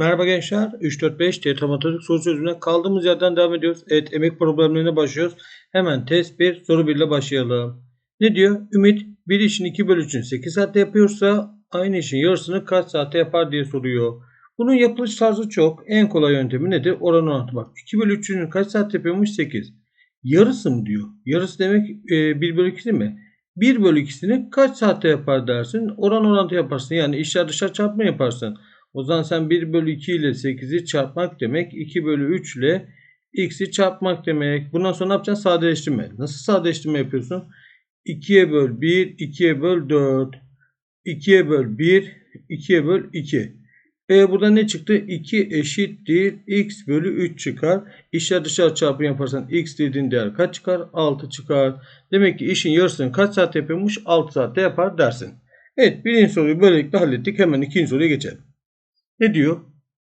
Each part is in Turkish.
Merhaba gençler. 3-4-5 TET matematik soru çözümüne kaldığımız yerden devam ediyoruz. Evet emek problemlerine başlıyoruz. Hemen test 1 soru 1 ile başlayalım. Ne diyor? Ümit bir işin 2 bölü 3'ünü 8 saatte yapıyorsa aynı işin yarısını kaç saatte yapar diye soruyor. Bunun yapılış tarzı çok. En kolay yöntemi nedir? Oran orantı. Bak 2 bölü 3'ünü kaç saat yapıyormuş? 8. Yarısı mı diyor? Yarısı demek e, 1 bölü 2 mi? 1 bölü 2'sini kaç saatte yapar dersin? Oran orantı yaparsın. Yani işler dışarı çarpma yaparsın. O zaman sen 1 bölü 2 ile 8'i çarpmak demek. 2 bölü 3 ile x'i çarpmak demek. Bundan sonra ne yapacaksın? Sadeleştirme. Nasıl sadeleştirme yapıyorsun? 2'ye böl 1, 2'ye böl 4. 2'ye böl 1, 2'ye böl 2. E burada ne çıktı? 2 eşittir x bölü 3 çıkar. İşler dışarı çarpım yaparsan x dediğin değer kaç çıkar? 6 çıkar. Demek ki işin yarısını kaç saat yapıyormuş? 6 saatte yapar dersin. Evet birinci soruyu böylelikle hallettik. Hemen ikinci soruya geçelim. Ne diyor?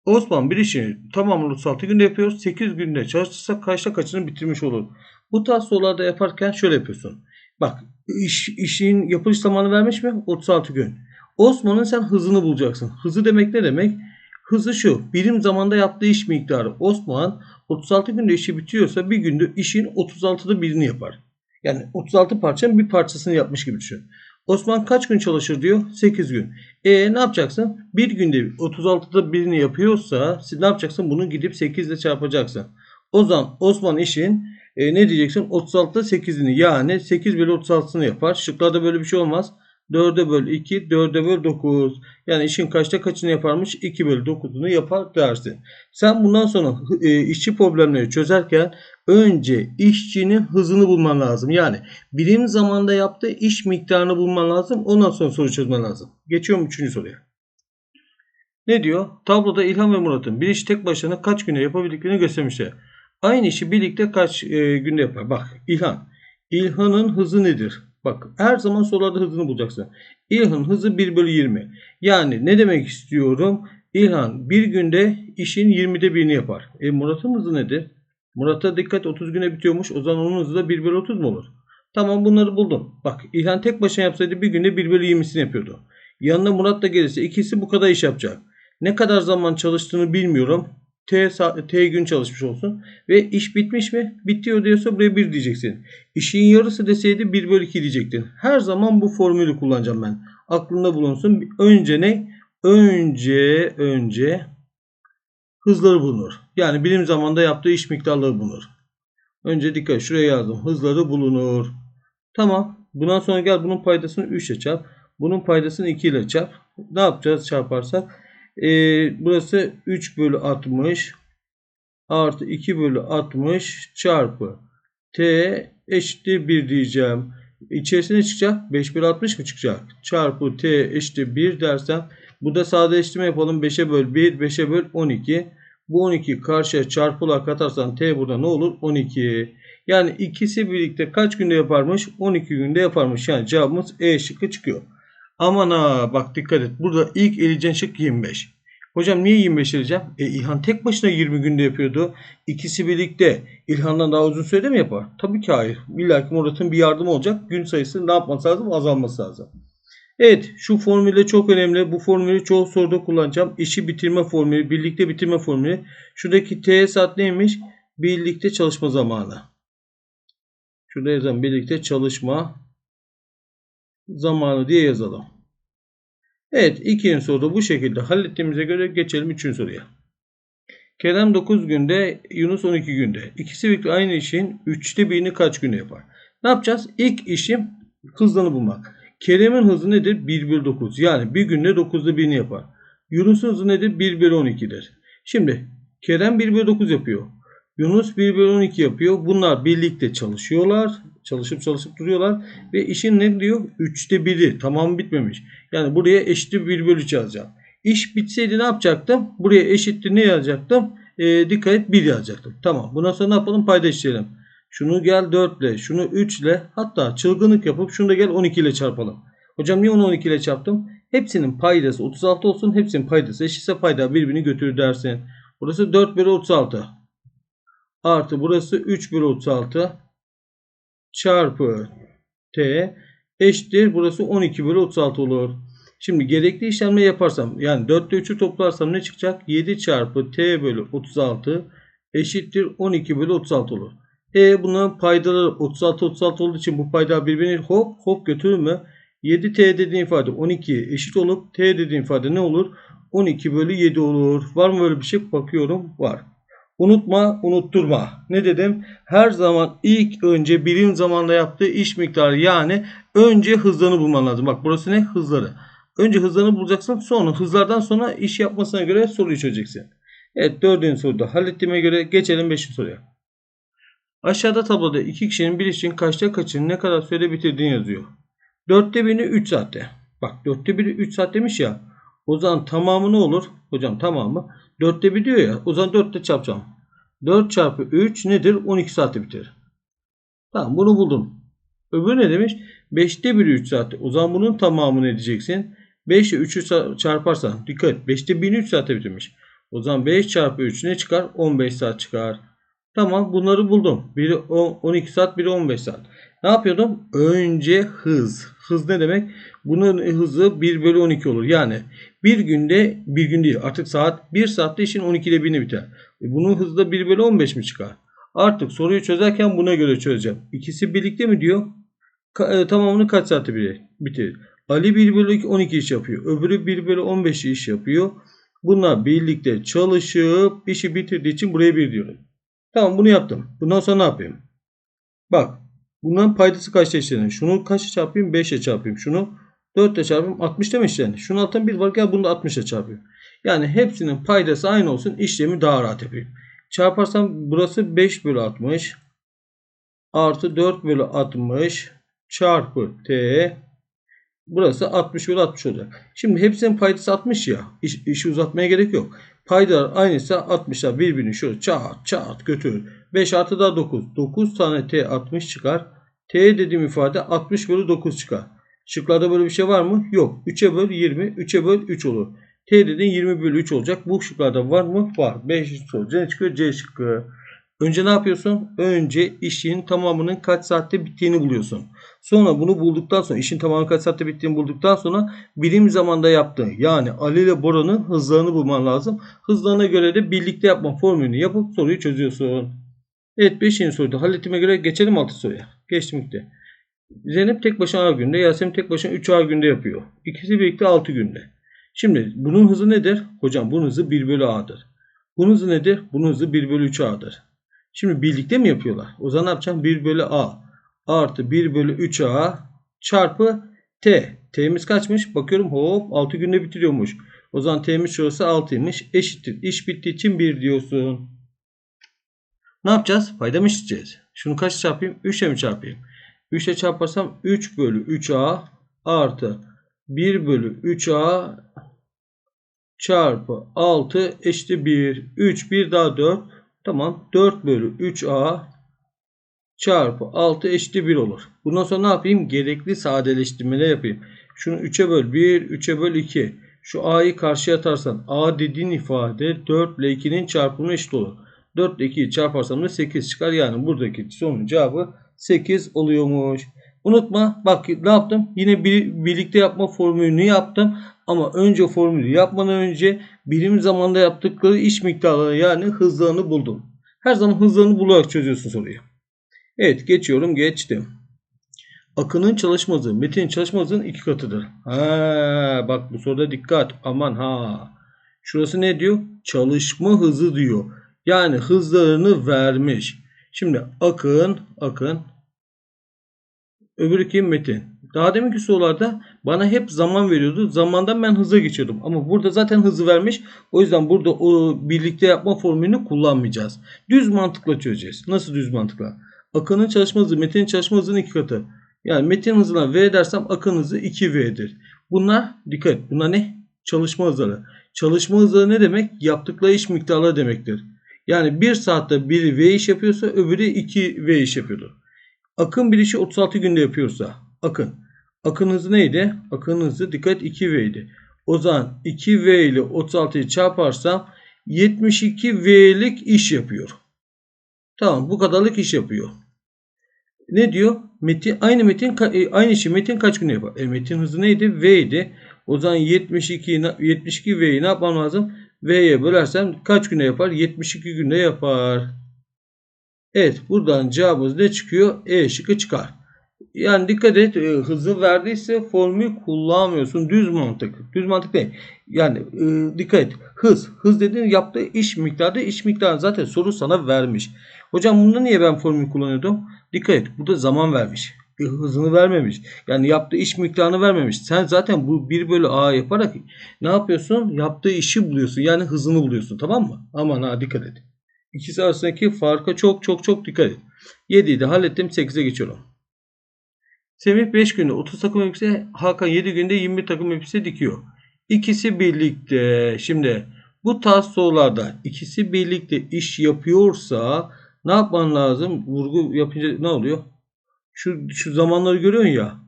Osman bir işini tamamını 36 günde yapıyor. 8 günde çalışırsa kaçta kaçını bitirmiş olur. Bu tarz sorularda yaparken şöyle yapıyorsun. Bak iş, işin yapılış zamanı vermiş mi? 36 gün. Osman'ın sen hızını bulacaksın. Hızı demek ne demek? Hızı şu. Birim zamanda yaptığı iş miktarı. Osman 36 günde işi bitiyorsa bir günde işin 36'da birini yapar. Yani 36 parçanın bir parçasını yapmış gibi düşün. Osman kaç gün çalışır diyor? 8 gün. E ne yapacaksın? Bir günde 36'da birini yapıyorsa siz ne yapacaksın? Bunu gidip 8 ile çarpacaksın. O zaman Osman işin e, ne diyeceksin? 36'da 8'ini yani 8 bölü 36'sını yapar. Şıklarda böyle bir şey olmaz. 4'e böl 2, 4'e böl 9. Yani işin kaçta kaçını yaparmış? 2 bölü 9'unu yapar dersin. Sen bundan sonra e, işçi problemleri çözerken önce işçinin hızını bulman lazım. Yani birim zamanda yaptığı iş miktarını bulman lazım. Ondan sonra soru çözmen lazım. Geçiyorum 3. soruya. Ne diyor? Tabloda İlhan ve Murat'ın bir işi tek başına kaç günde yapabildiklerini göstermişler. Aynı işi birlikte kaç e, günde yapar? Bak İlhan. İlhan'ın hızı nedir? Bak her zaman sorularda hızını bulacaksın. İlhan hızı 1 bölü 20. Yani ne demek istiyorum? İlhan bir günde işin 20'de birini yapar. E Murat'ın hızı nedir? Murat'a dikkat 30 güne bitiyormuş. O zaman onun hızı da 1 bölü 30 mu olur? Tamam bunları buldum. Bak İlhan tek başına yapsaydı bir günde 1 bölü 20'sini yapıyordu. Yanına Murat da gelirse ikisi bu kadar iş yapacak. Ne kadar zaman çalıştığını bilmiyorum. T, T gün çalışmış olsun. Ve iş bitmiş mi? Bitiyor diyorsa buraya 1 diyeceksin. İşin yarısı deseydi 1 bölü 2 diyecektin. Her zaman bu formülü kullanacağım ben. Aklında bulunsun. Önce ne? Önce önce hızları bulunur. Yani birim zamanda yaptığı iş miktarları bulunur. Önce dikkat şuraya yazdım. Hızları bulunur. Tamam. Bundan sonra gel bunun paydasını 3 ile çarp. Bunun paydasını 2 ile çarp. Ne yapacağız çarparsak? Ee, burası 3 bölü 60 artı 2 bölü 60 çarpı t eşittir 1 diyeceğim. İçerisine çıkacak? 5 bölü 60 mı çıkacak? Çarpı t eşittir 1 dersem bu da sadeleştirme yapalım. 5'e böl 1, 5'e böl 12. Bu 12 karşıya çarpı olarak katarsan t burada ne olur? 12. Yani ikisi birlikte kaç günde yaparmış? 12 günde yaparmış. Yani cevabımız E şıkkı çıkıyor. Aman ha bak dikkat et. Burada ilk eleyeceğin şık 25. Hocam niye 25 eleyeceğim? E İlhan tek başına 20 günde yapıyordu. İkisi birlikte İlhan'dan daha uzun sürede mi yapar? Tabii ki hayır. İlla ki Murat'ın bir yardımı olacak. Gün sayısı ne yapması lazım? Azalması lazım. Evet şu formülle çok önemli. Bu formülü çoğu soruda kullanacağım. İşi bitirme formülü, birlikte bitirme formülü. Şuradaki T saat neymiş? Birlikte çalışma zamanı. Şurada yazalım birlikte çalışma zamanı diye yazalım. Evet ikinci soruda bu şekilde hallettiğimize göre geçelim üçüncü soruya. Kerem 9 günde, Yunus 12 günde. İkisi birlikte aynı işin 3'te birini kaç günde yapar? Ne yapacağız? İlk işim hızlarını bulmak. Kerem'in hızı nedir? 1 bölü 9. Yani bir günde 9'da 1'ini yapar. Yunus'un hızı nedir? 1 bölü 12'dir. Şimdi Kerem 1 bölü 9 yapıyor. Yunus 1 bölü 12 yapıyor. Bunlar birlikte çalışıyorlar. Çalışıp çalışıp duruyorlar. Ve işin ne diyor? 3'te 1'i. Tamam bitmemiş. Yani buraya eşittir 1 bölü 3 yazacağım. İş bitseydi ne yapacaktım? Buraya eşittir ne yazacaktım? E, dikkat et 1 yazacaktım. Tamam. Bundan sonra ne yapalım? Payda. Şunu gel 4 ile, şunu 3 ile hatta çılgınlık yapıp şunu da gel 12 ile çarpalım. Hocam niye onu 12 ile çarptım? Hepsinin paydası 36 olsun. Hepsinin paydası eşitse payda birbirini götürür dersin. Burası 4 bölü 36. Artı burası 3 bölü 36 çarpı t eşittir. Burası 12 bölü 36 olur. Şimdi gerekli işlemleri yaparsam yani 4 ile 3'ü toplarsam ne çıkacak? 7 çarpı t bölü 36 eşittir 12 bölü 36 olur. E bunların paydaları 36 36 olduğu için bu payda birbirini hop hop götürür mü? 7t dediğin ifade 12'ye eşit olup t dediğin ifade ne olur? 12 bölü 7 olur. Var mı böyle bir şey? Bakıyorum. Var. Unutma, unutturma. Ne dedim? Her zaman ilk önce birim zamanda yaptığı iş miktarı yani önce hızlarını bulman lazım. Bak burası ne? Hızları. Önce hızlarını bulacaksın. Sonra hızlardan sonra iş yapmasına göre soruyu çözeceksin. Evet dördüncü soruda hallettiğime göre geçelim beşinci soruya. Aşağıda tabloda iki kişinin bir işin kaçta kaçını ne kadar sürede bitirdiğini yazıyor. Dörtte birini 3 saatte. Bak dörtte biri 3 saat demiş ya. O zaman tamamı ne olur? Hocam tamamı. Dörtte bir diyor ya. O zaman dörtte çarpacağım. 4 çarpı 3 nedir? 12 saatte biter. Tamam bunu buldum. Öbürü ne demiş? 5'te biri 3 saatte. O zaman bunun tamamını edeceksin. 5 ile 3'ü çarparsan dikkat et. 5'te 1000 3 saatte bitirmiş. O zaman 5 çarpı 3 ne çıkar? 15 saat çıkar. Tamam bunları buldum. Biri 12 saat biri 15 saat. Ne yapıyordum? Önce hız. Hız ne demek? Bunun hızı 1 bölü 12 olur. Yani bir günde bir gün değil artık saat 1 saatte işin 12 ile 1'ini biter. E bunun hızı da 1 bölü 15 mi çıkar? Artık soruyu çözerken buna göre çözeceğim. İkisi birlikte mi diyor? Ka e, tamamını kaç saatte bitirir? Ali 1 bölü 12 iş yapıyor. Öbürü 1 bölü 15 iş yapıyor. Bunlar birlikte çalışıp işi bitirdiği için buraya 1 diyorum. Tamam bunu yaptım. Bundan sonra ne yapayım? Bak bundan paydası kaç eşlenir? Şunu kaç çarpayım? 5'e çarpayım. Şunu 4 ile çarpayım. 60 değil mi işlenir? Şunun altından 1 var. Gel bunu da 60 ile çarpayım. Yani hepsinin paydası aynı olsun. İşlemi daha rahat yapayım. Çarparsam burası 5 bölü 60 artı 4 bölü 60 çarpı t burası 60 bölü 60 olacak. Şimdi hepsinin paydası 60 ya. İş, işi uzatmaya gerek yok. Paydalar aynıysa 60'lar birbirini şöyle çat çat götürür. 5 artı da 9. 9 tane t 60 çıkar. t dediğim ifade 60 bölü 9 çıkar. Şıklarda böyle bir şey var mı? Yok. 3'e böl 20. 3'e böl 3 olur. T dediğin 20 bölü 3 olacak. Bu şıklarda var mı? Var. 5 soru. C çıkıyor. C şıkkı. Önce ne yapıyorsun? Önce işin tamamının kaç saatte bittiğini buluyorsun. Sonra bunu bulduktan sonra işin tamamının kaç saatte bittiğini bulduktan sonra birim zamanda yaptığın yani Ali ile Bora'nın hızlarını bulman lazım. Hızlarına göre de birlikte yapma formülünü yapıp soruyu çözüyorsun. Evet 5. soruda hallettiğime göre geçelim 6 soruya. Geçtim gitti. Zeynep tek başına A günde, Yasemin tek başına 3 A günde yapıyor. İkisi birlikte 6 günde. Şimdi bunun hızı nedir? Hocam bunun hızı 1 bölü A'dır. Bunun hızı nedir? Bunun hızı 1 bölü 3 A'dır. Şimdi birlikte mi yapıyorlar? O zaman ne yapacağım? 1 bölü A artı 1 bölü 3 A çarpı T. T'miz kaçmış? Bakıyorum hop 6 günde bitiriyormuş. O zaman T'miz şurası 6'ymış. Eşittir. İş bittiği için 1 diyorsun. Ne yapacağız? Payda mı işleyeceğiz? Şunu kaç çarpayım? 3 ile mi çarpayım? 3 ile çarparsam 3 bölü 3A artı 1 bölü 3A çarpı 6 eşittir 1. 3 1 daha 4. Tamam 4 bölü 3A çarpı 6 eşittir 1 olur. Bundan sonra ne yapayım? Gerekli sadeleştirmeler yapayım. Şunu 3'e böl 1, 3'e böl 2. Şu A'yı karşıya atarsan A dediğin ifade 4 ile 2'nin çarpımı eşit olur. 4 ile 2'yi çarparsam da 8 çıkar. Yani buradaki sorunun cevabı 8 oluyormuş. Unutma bak ne yaptım? Yine bir, birlikte yapma formülünü yaptım. Ama önce formülü yapmadan önce birim zamanda yaptıkları iş miktarları yani hızlarını buldum. Her zaman hızlarını bularak çözüyorsun soruyu. Evet geçiyorum geçtim. Akının çalışma hızı Metin'in çalışma hızının iki katıdır. Ha, bak bu soruda dikkat. Aman ha. Şurası ne diyor? Çalışma hızı diyor. Yani hızlarını vermiş. Şimdi akın, akın Öbürü kim? Metin. Daha deminki sorularda bana hep zaman veriyordu. Zamandan ben hıza geçiyordum. Ama burada zaten hızı vermiş. O yüzden burada o birlikte yapma formülünü kullanmayacağız. Düz mantıkla çözeceğiz. Nasıl düz mantıkla? Akın'ın çalışma hızı Metin'in çalışma hızının iki katı. Yani Metin hızına V dersem Akın hızı 2V'dir. Bunlar dikkat bunlar ne? Çalışma hızları. Çalışma hızları ne demek? Yaptıkları iş miktarları demektir. Yani bir saatte biri V iş yapıyorsa öbürü 2 V iş yapıyordur. Akın bir işi 36 günde yapıyorsa akın. Akın hızı neydi? Akın hızı dikkat 2V idi. O zaman 2V ile 36'yı çarparsam 72V'lik iş yapıyor. Tamam bu kadarlık iş yapıyor. Ne diyor? Metin aynı metin e, aynı işi metin kaç günde yapar? E, metin hızı neydi? V idi. O zaman 72 72 V'yi ne yapmam lazım? V'ye bölersem kaç günde yapar? 72 günde yapar. Evet buradan cevabımız ne çıkıyor? E şıkkı çıkar. Yani dikkat et e, hızı verdiyse formülü kullanmıyorsun. Düz mantık. Düz mantık değil. Yani e, dikkat et. Hız. Hız dediğin yaptığı iş miktarı. iş miktarı zaten soru sana vermiş. Hocam bunda niye ben formülü kullanıyordum? Dikkat et. Burada zaman vermiş. Hızını vermemiş. Yani yaptığı iş miktarını vermemiş. Sen zaten bu 1 bölü A yaparak ne yapıyorsun? Yaptığı işi buluyorsun. Yani hızını buluyorsun. Tamam mı? Aman ha dikkat et. İkisi arasındaki farka çok çok çok dikkat et. 7'yi de hallettim. 8'e geçiyorum. Semih 5 günde 30 takım elbise, Hakan 7 günde 21 takım elbise dikiyor. İkisi birlikte. Şimdi bu tarz sorularda ikisi birlikte iş yapıyorsa ne yapman lazım? Vurgu yapınca ne oluyor? Şu, şu zamanları görüyorsun ya.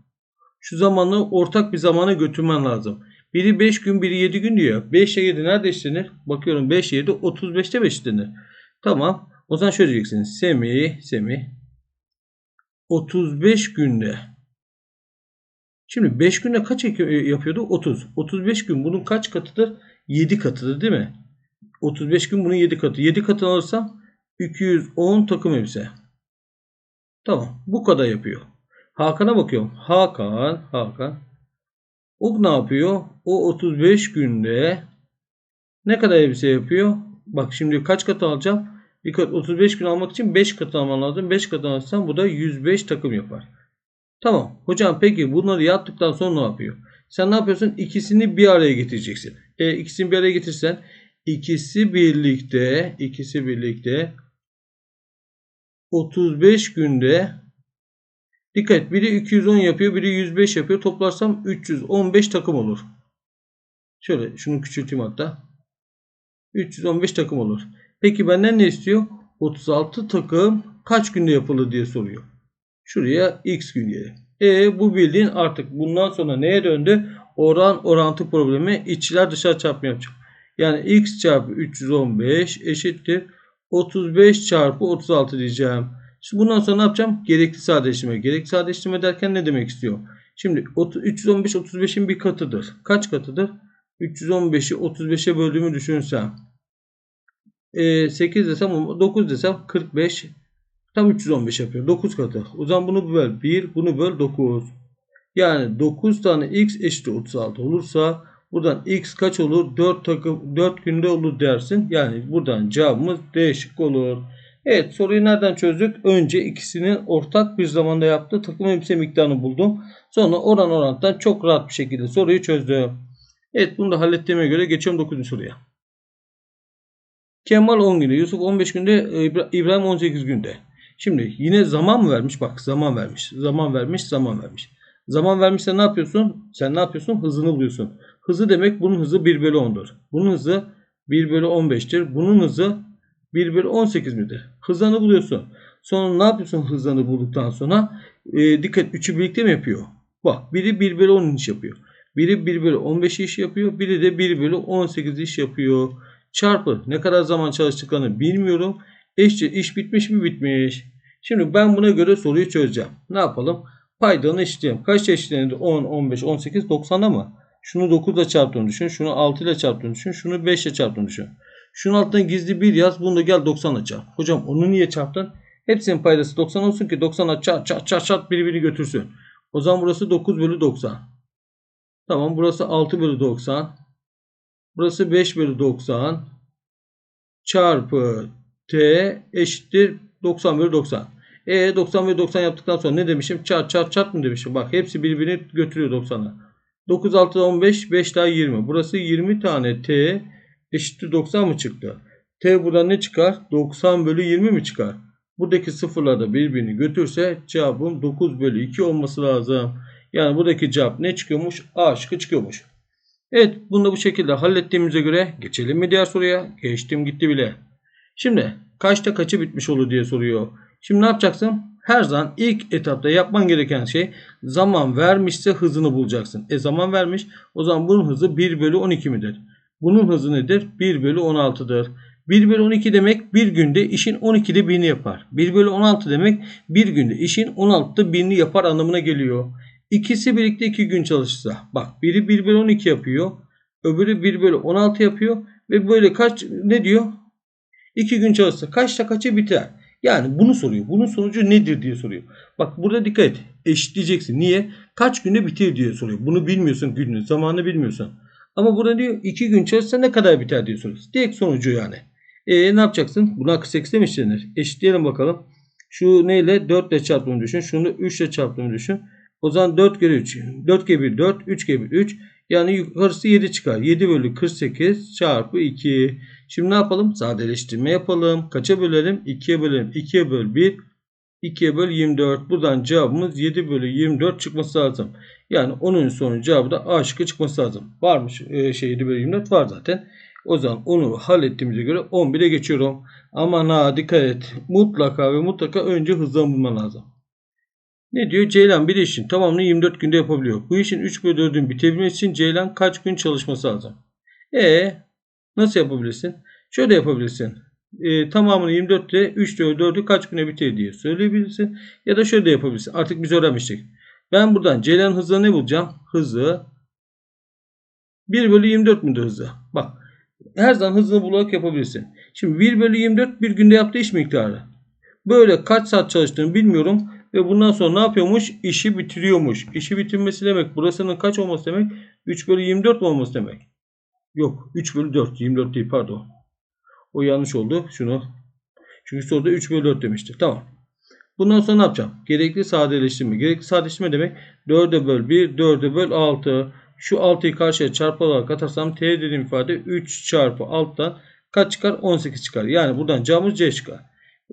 Şu zamanları ortak bir zamana götürmen lazım. Biri 5 gün, biri 7 gün diyor. 5 ile 7 nerede işlenir? Bakıyorum 5 7 35'te 5 işlenir. Tamam. O zaman şöyle diyeceksin. Semih, Semih 35 günde Şimdi 5 günde kaç yapıyordu? 30. 35 gün bunun kaç katıdır? 7 katıdır değil mi? 35 gün bunun 7 katı. 7 katını alırsam 210 takım elbise. Tamam. Bu kadar yapıyor. Hakan'a bakıyorum. Hakan, Hakan. O ne yapıyor? O 35 günde ne kadar elbise yapıyor? Bak şimdi kaç katı alacağım? Bir kat 35 gün almak için 5 katı alman lazım. 5 katı alırsam bu da 105 takım yapar. Tamam. Hocam peki bunları yaptıktan sonra ne yapıyor? Sen ne yapıyorsun? İkisini bir araya getireceksin. E, ikisini bir araya getirsen ikisi birlikte ikisi birlikte 35 günde dikkat biri 210 yapıyor biri 105 yapıyor toplarsam 315 takım olur. Şöyle şunu küçülteyim hatta. 315 takım olur. Peki benden ne istiyor? 36 takım kaç günde yapılır diye soruyor. Şuraya x gün. E bu bildiğin artık bundan sonra neye döndü? Oran orantı problemi içler dışarı çarpma yapacak. Yani x çarpı 315 eşittir 35 çarpı 36 diyeceğim. Şimdi bundan sonra ne yapacağım? Gerekli sadeleştirme. Gerekli sadeleştirme derken ne demek istiyor? Şimdi 315 35'in bir katıdır. Kaç katıdır? 315'i 35'e böldüğümü düşünsem. E, 8 desem 9 desem 45 Tam 315 yapıyor. 9 katı. O zaman bunu böl 1, bunu böl 9. Yani 9 tane x eşit 36 olursa buradan x kaç olur? 4 takım 4 günde olur dersin. Yani buradan cevabımız değişik olur. Evet soruyu nereden çözdük? Önce ikisinin ortak bir zamanda yaptığı takım elbise miktarını buldum. Sonra oran orantıdan çok rahat bir şekilde soruyu çözdüm. Evet bunu da hallettiğime göre geçiyorum 9. soruya. Kemal 10 günde, Yusuf 15 günde, İbrahim 18 günde. Şimdi yine zaman mı vermiş? Bak zaman vermiş. Zaman vermiş, zaman vermiş. Zaman vermişse ne yapıyorsun? Sen ne yapıyorsun? Hızını buluyorsun. Hızı demek bunun hızı 1 bölü 10'dur. Bunun hızı 1 bölü 15'tir. Bunun hızı 1 bölü 18 midir? Hızını buluyorsun. Sonra ne yapıyorsun hızını bulduktan sonra? E, dikkat 3'ü birlikte mi yapıyor? Bak biri 1 bölü 10 iş yapıyor. Biri 1 bölü 15 iş yapıyor. Biri de 1 bölü 18 iş yapıyor. Çarpı ne kadar zaman çalıştıklarını bilmiyorum. Eşittir iş bitmiş mi bitmiş. Şimdi ben buna göre soruyu çözeceğim. Ne yapalım? Paydanı eşitleyelim. Kaç eşitlenir? 10, 15, 18, 90'a mı? Şunu 9 ile çarptığını düşün. Şunu 6 ile çarptığını düşün. Şunu 5 ile çarptığını düşün. Şunun altına gizli bir yaz. Bunu da gel 90 ile çarp. Hocam onu niye çarptın? Hepsinin paydası 90 olsun ki 90'a çarp çarp çarp çarp birbirini götürsün. O zaman burası 9 bölü 90. Tamam burası 6 bölü 90. Burası 5 bölü 90. Çarpı T eşittir 90 bölü 90. E 90 bölü 90 yaptıktan sonra ne demişim? Çarp çarp çarp mı demişim? Bak hepsi birbirini götürüyor 90'a. 9 6 15 5 daha 20. Burası 20 tane T eşittir 90 mı çıktı? T buradan ne çıkar? 90 bölü 20 mi çıkar? Buradaki sıfırlar da birbirini götürse cevabım 9 bölü 2 olması lazım. Yani buradaki cevap ne çıkıyormuş? A şıkkı çıkıyormuş. Evet bunu da bu şekilde hallettiğimize göre geçelim mi diğer soruya? Geçtim gitti bile. Şimdi kaçta kaçı bitmiş olur diye soruyor. Şimdi ne yapacaksın? Her zaman ilk etapta yapman gereken şey zaman vermişse hızını bulacaksın. E zaman vermiş. O zaman bunun hızı 1 bölü 12 midir? Bunun hızı nedir? 1 bölü 16'dır. 1 bölü 12 demek bir günde işin 12'de birini yapar. 1 bölü 16 demek bir günde işin 16'da birini yapar anlamına geliyor. İkisi birlikte 2 gün çalışsa. Bak biri 1 bölü 12 yapıyor. Öbürü 1 bölü 16 yapıyor. Ve böyle kaç ne diyor? 2 gün çalışsa kaçta kaça biter? Yani bunu soruyor. Bunun sonucu nedir diye soruyor. Bak burada dikkat et. Eşitleyeceksin. Niye? Kaç günde bitir diye soruyor. Bunu bilmiyorsun gününü. Zamanını bilmiyorsun. Ama burada diyor 2 gün çalışsa ne kadar biter diye soruyor. Direkt sonucu yani. E ne yapacaksın? Buna 48'e mi işlenir? Eşitleyelim bakalım. Şu neyle? 4 ile çarptığını düşün. Şunu 3 ile çarptığını düşün. O zaman 4 kere 3. 4 kere 1 4. 3 kere 1 3. Yani yukarısı 7 çıkar. 7 bölü 48 çarpı 2. Şimdi ne yapalım? Sadeleştirme yapalım. Kaça bölelim? 2'ye bölelim. 2'ye böl 1. 2'ye böl 24. Buradan cevabımız 7 bölü 24 çıkması lazım. Yani onun sonu cevabı da A şıkkı çıkması lazım. Varmış e, şey 7 bölü 24 var zaten. O zaman onu hallettiğimize göre 11'e geçiyorum. Aman ha dikkat et. Mutlaka ve mutlaka önce hızdan bulman lazım. Ne diyor? Ceylan bir işin tamamını 24 günde yapabiliyor. Bu işin 3 bölü 4'ün bitebilmesi için Ceylan kaç gün çalışması lazım? E nasıl yapabilirsin? Şöyle yapabilirsin. E, tamamını 24 ile 3 bölü 4'ü kaç güne biter diye söyleyebilirsin. Ya da şöyle yapabilirsin. Artık biz öğrenmiştik. Ben buradan Ceylan hızı ne bulacağım? Hızı 1 bölü 24 müdür hızı? Bak her zaman hızını bularak yapabilirsin. Şimdi 1 bölü 24 bir günde yaptığı iş miktarı. Böyle kaç saat çalıştığını bilmiyorum. Ve bundan sonra ne yapıyormuş? İşi bitiriyormuş. İşi bitirmesi demek. Burasının kaç olması demek? 3 bölü 24 mi olması demek? Yok. 3 bölü 4. 24 değil pardon. O yanlış oldu. Şunu. Çünkü soruda 3 bölü 4 demişti. Tamam. Bundan sonra ne yapacağım? Gerekli sadeleştirme. Gerekli sadeleştirme demek 4'e böl 1, 4'e böl 6. Şu 6'yı karşıya çarpı olarak atarsam t dediğim ifade 3 çarpı 6'dan kaç çıkar? 18 çıkar. Yani buradan cevabımız C çıkar.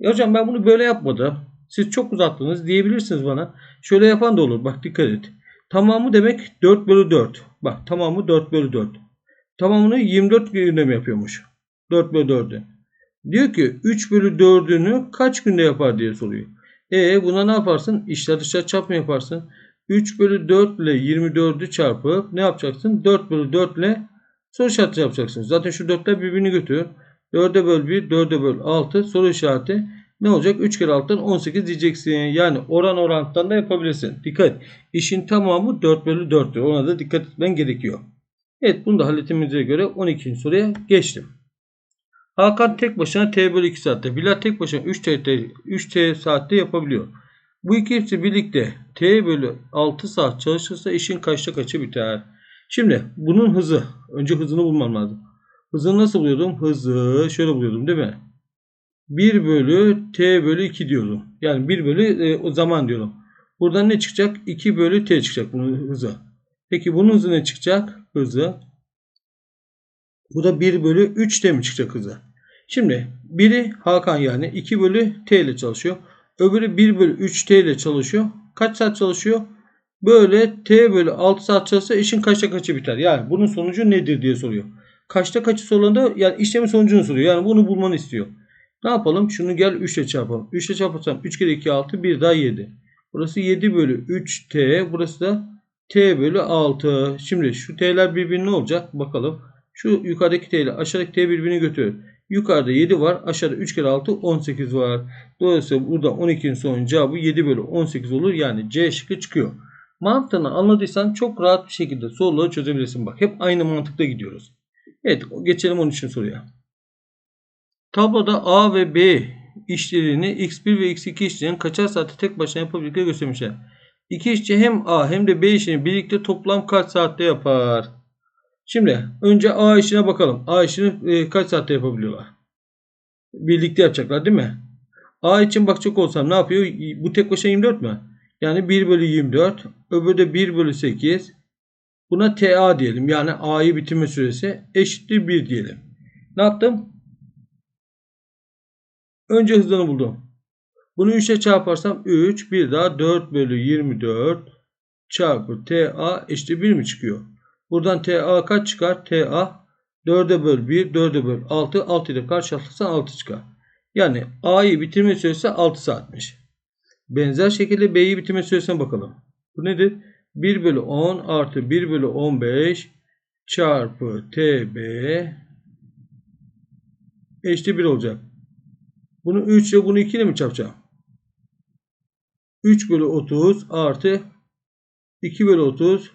E hocam ben bunu böyle yapmadım. Siz çok uzattınız diyebilirsiniz bana. Şöyle yapan da olur. Bak dikkat et. Tamamı demek 4 bölü 4. Bak tamamı 4 bölü 4. Tamamını 24 günde mi yapıyormuş? 4 bölü 4'ü. Diyor ki 3 bölü 4'ünü kaç günde yapar diye soruyor. E buna ne yaparsın? İşler dışarı çarp mı yaparsın? 3 bölü 4 ile 24'ü çarpıp ne yapacaksın? 4 bölü 4 ile soru işareti yapacaksın. Zaten şu 4'ler birbirini götürüyor. 4'e böl 1, 4'e böl 6 soru işareti ne olacak? 3 kere 6'dan 18 diyeceksin. Yani oran oranttan da yapabilirsin. Dikkat. İşin tamamı 4 bölü 4'tür. Ona da dikkat etmen gerekiyor. Evet bunu da halletimize göre 12. soruya geçtim. Hakan tek başına t bölü 2 saatte. Bilal tek başına 3 t, 3 t saatte yapabiliyor. Bu ikisi birlikte t bölü 6 saat çalışırsa işin kaçta kaçı biter? Şimdi bunun hızı. Önce hızını bulmam lazım. Hızını nasıl buluyordum? Hızı şöyle buluyordum değil mi? 1 bölü t bölü 2 diyorum. Yani 1 bölü e, o zaman diyorum. Buradan ne çıkacak? 2 bölü t çıkacak bunun hızı. Peki bunun hızı ne çıkacak? Hızı. Bu da 1 bölü 3 t mi çıkacak hızı? Şimdi biri Hakan yani 2 bölü t ile çalışıyor. Öbürü 1 bölü 3 t ile çalışıyor. Kaç saat çalışıyor? Böyle t bölü 6 saat çalışsa işin kaçta kaçı biter? Yani bunun sonucu nedir diye soruyor. Kaçta kaçı sorulanda yani işlemin sonucunu soruyor. Yani bunu bulmanı istiyor. Ne yapalım? Şunu gel 3 ile çarpalım. 3 ile çarparsam 3 kere 2 6 bir daha 7. Burası 7 bölü 3t. Burası da t bölü 6. Şimdi şu t'ler birbirine ne olacak? Bakalım. Şu yukarıdaki t ile aşağıdaki t birbirini götürüyor. Yukarıda 7 var. Aşağıda 3 kere 6 18 var. Dolayısıyla burada 12'nin son cevabı 7 bölü 18 olur. Yani C şıkkı çıkıyor. Mantığını anladıysan çok rahat bir şekilde soruları çözebilirsin. Bak hep aynı mantıkta gidiyoruz. Evet geçelim 13. soruya. Tabloda A ve B işlerini X1 ve X2 işçinin kaçar saatte tek başına yapabildikleri göstermişler. İki işçi hem A hem de B işini birlikte toplam kaç saatte yapar? Şimdi önce A işine bakalım. A işini e, kaç saatte yapabiliyorlar? Birlikte yapacaklar değil mi? A için bakacak olsam ne yapıyor? Bu tek başına 24 mü? Yani 1 bölü 24. Öbürü de 1 bölü 8. Buna TA diyelim. Yani A'yı bitirme süresi eşittir 1 diyelim. Ne yaptım? Önce hızını buldum. Bunu 3 ile çarparsam 3 bir daha 4 bölü 24 çarpı TA eşittir 1 mi çıkıyor? Buradan TA kaç çıkar? TA 4'e böl 1 4'e böl 6 6 ile karşılaştırırsan 6 çıkar. Yani A'yı bitirme süresi 6 saatmiş. Benzer şekilde B'yi bitirme süresine bakalım. Bu nedir? 1 bölü 10 artı 1 bölü 15 çarpı TB eşittir 1 olacak. Bunu 3 ile bunu 2 ile mi çarpacağım? 3 bölü 30 artı 2 bölü 30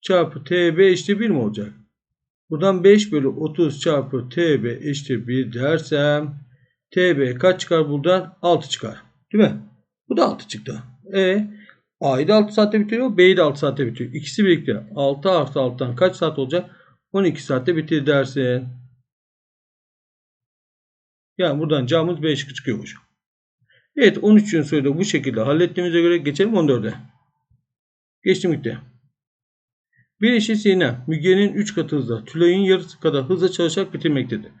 çarpı TB eşittir 1 mi olacak? Buradan 5 bölü 30 çarpı TB eşittir 1 dersem TB kaç çıkar buradan? 6 çıkar. Değil mi? Bu da 6 çıktı. E A'yı da 6 saatte bitiriyor. B'yi de 6 saatte bitiriyor. İkisi birlikte 6 artı 6'dan kaç saat olacak? 12 saatte bitir dersin. Yani buradan camımız B şıkkı çıkıyormuş. Evet 13. soruyu da bu şekilde hallettiğimize göre geçelim 14'e. Geçtim gitti. Bir eşi Sinem Müge'nin 3 katı hızla Tülay'ın yarısı kadar hızla çalışarak bitirmektedir.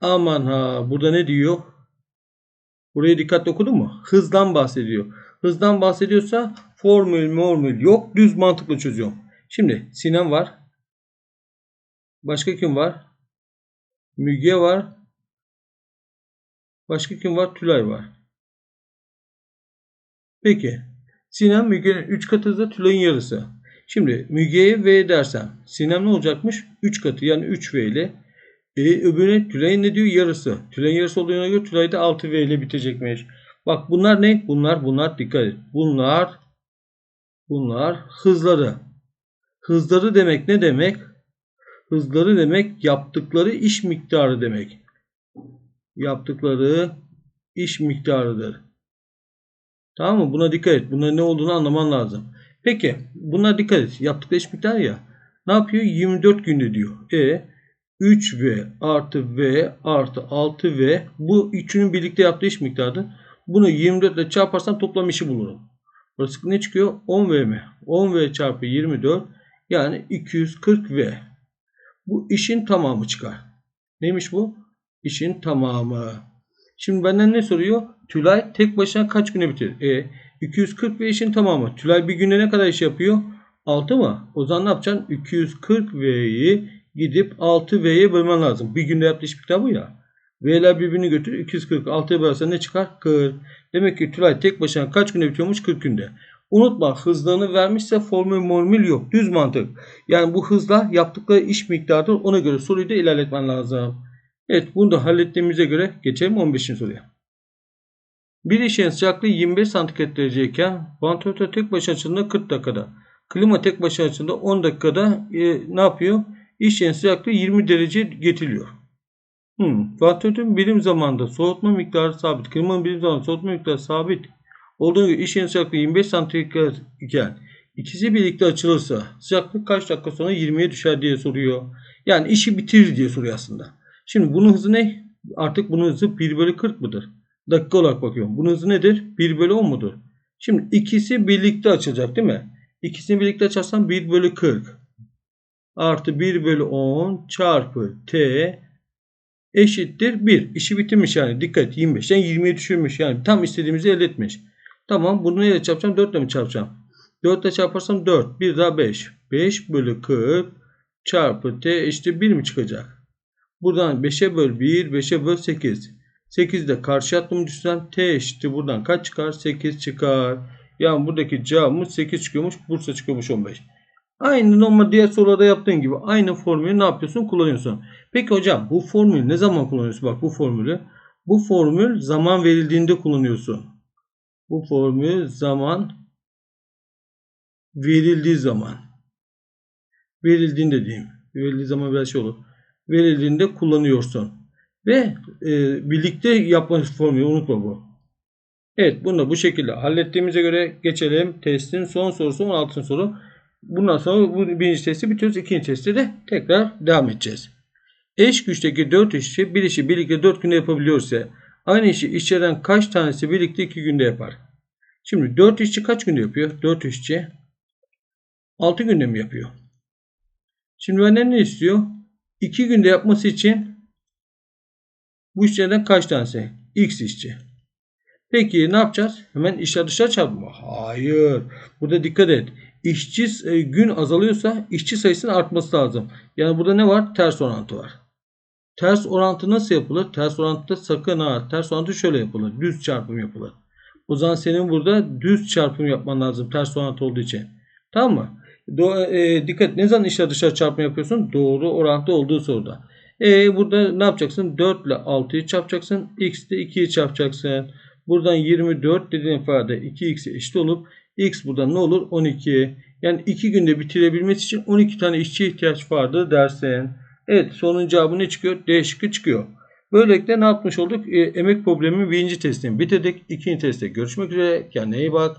Aman ha burada ne diyor? Buraya dikkatli okudun mu? Hızdan bahsediyor. Hızdan bahsediyorsa formül formül yok. Düz mantıklı çözüyorum. Şimdi Sinem var. Başka kim var? Müge var. Başka kim var? Tülay var. Peki. Sinem Müge'nin 3 katı hızla Tülay'ın yarısı. Şimdi Müge'ye V dersem Sinem ne olacakmış? 3 katı yani 3V ile. E, öbürüne Tülay'ın ne diyor? Yarısı. Tülay'ın yarısı olduğuna göre Tülay da 6V ile bitecekmiş. Bak bunlar ne? Bunlar bunlar dikkat et. Bunlar bunlar hızları. Hızları demek ne demek? Hızları demek yaptıkları iş miktarı demek. Yaptıkları iş miktarıdır. Tamam mı? Buna dikkat et. Buna ne olduğunu anlaman lazım. Peki buna dikkat et. Yaptıkları iş miktarı ya. Ne yapıyor? 24 günde diyor. E 3V artı V artı 6V bu üçünün birlikte yaptığı iş miktarıdır. Bunu 24 ile çarparsam toplam işi bulurum. Burası ne çıkıyor? 10V mi? 10V çarpı 24 yani 240V. Bu işin tamamı çıkar. Neymiş bu? İşin tamamı. Şimdi benden ne soruyor? Tülay tek başına kaç güne bitirir? E 240 ve işin tamamı. Tülay bir günde ne kadar iş yapıyor? 6 mı? O zaman ne yapacaksın? 240 V'yi gidip 6 V'ye bölmen lazım. Bir günde yaptığı iş miktarı bu ya. V'ler birbirini götür. 240 6'ya bölersen ne çıkar? 40. Demek ki Tülay tek başına kaç günde bitiyormuş? 40 günde. Unutma hızlarını vermişse formül formül yok. Düz mantık. Yani bu hızla yaptıkları iş miktarıdır. Ona göre soruyu da ilerletmen lazım. Evet bunu da hallettiğimize göre geçelim 15. soruya. Bir işin sıcaklığı 25 santigrat dereceyken vantilatör tek başına açıldığında 40 dakikada. Klima tek başına açıldığında 10 dakikada e, ne yapıyor? İşin sıcaklığı 20 derece getiriliyor. Hmm. Vantilatörün birim zamanda soğutma miktarı sabit. Klimanın birim zamanda soğutma miktarı sabit. Olduğu gibi iş sıcaklığı 25 santigrat iken ikisi birlikte açılırsa sıcaklık kaç dakika sonra 20'ye düşer diye soruyor. Yani işi bitirir diye soruyor aslında. Şimdi bunun hızı ne? Artık bunun hızı 1 bölü 40 mıdır? Dakika olarak bakıyorum. Bunun hızı nedir? 1 bölü 10 mudur? Şimdi ikisi birlikte açılacak değil mi? İkisini birlikte açarsam 1 bölü 40 artı 1 bölü 10 çarpı t eşittir 1. İşi bitirmiş yani. Dikkat 25'ten 20'ye düşürmüş. Yani tam istediğimizi elde etmiş. Tamam bunu neyle çarpacağım? 4 ile mi çarpacağım? 4 ile çarparsam 4. 1 daha 5. 5 bölü 40 çarpı t eşittir 1 mi çıkacak? Buradan 5'e böl 1, 5'e böl 8. 8 de karşı attım düşsem t eşittir buradan kaç çıkar? 8 çıkar. Yani buradaki cevabımız 8 çıkıyormuş. Bursa çıkıyormuş 15. Aynı normal diğer sorularda yaptığın gibi aynı formülü ne yapıyorsun? Kullanıyorsun. Peki hocam bu formülü ne zaman kullanıyorsun? Bak bu formülü. Bu formül zaman verildiğinde kullanıyorsun. Bu formül zaman verildiği zaman. Verildiğinde diyeyim. Verildiği zaman biraz şey olur. Verildiğinde kullanıyorsun. Ve e, birlikte yapma formülü unutma bu. Evet bunu da bu şekilde hallettiğimize göre geçelim. Testin son sorusu 16. soru. Bundan sonra bu birinci testi bitiyoruz. İkinci testi de tekrar devam edeceğiz. Eş güçteki 4 işçi bir işi birlikte 4 günde yapabiliyorsa aynı işi işçiden kaç tanesi birlikte 2 günde yapar? Şimdi 4 işçi kaç günde yapıyor? 4 işçi 6 günde mi yapıyor? Şimdi benden ne istiyor? 2 günde yapması için bu işçilerden kaç tanesi? X işçi. Peki ne yapacağız? Hemen işler dışarı çarpma. Hayır. Burada dikkat et. İşçi e, gün azalıyorsa işçi sayısının artması lazım. Yani burada ne var? Ters orantı var. Ters orantı nasıl yapılır? Ters orantıda sakın ha. Ters orantı şöyle yapılır. Düz çarpım yapılır. O zaman senin burada düz çarpım yapman lazım. Ters orantı olduğu için. Tamam mı? Do e, dikkat ne zaman işler dışarı çarpma yapıyorsun? Doğru orantı olduğu soruda. E burada ne yapacaksın? 4 ile 6'yı çarpacaksın. X ile 2'yi çarpacaksın. Buradan 24 dediğin ifade 2x'e eşit olup X burada ne olur? 12. Yani 2 günde bitirebilmesi için 12 tane işçiye ihtiyaç vardı dersin. Evet sorunun cevabı ne çıkıyor? D şıkkı çıkıyor. Böylelikle ne yapmış olduk? E, emek probleminin birinci testini bitirdik. İkinci testte görüşmek üzere. Kendine iyi bak.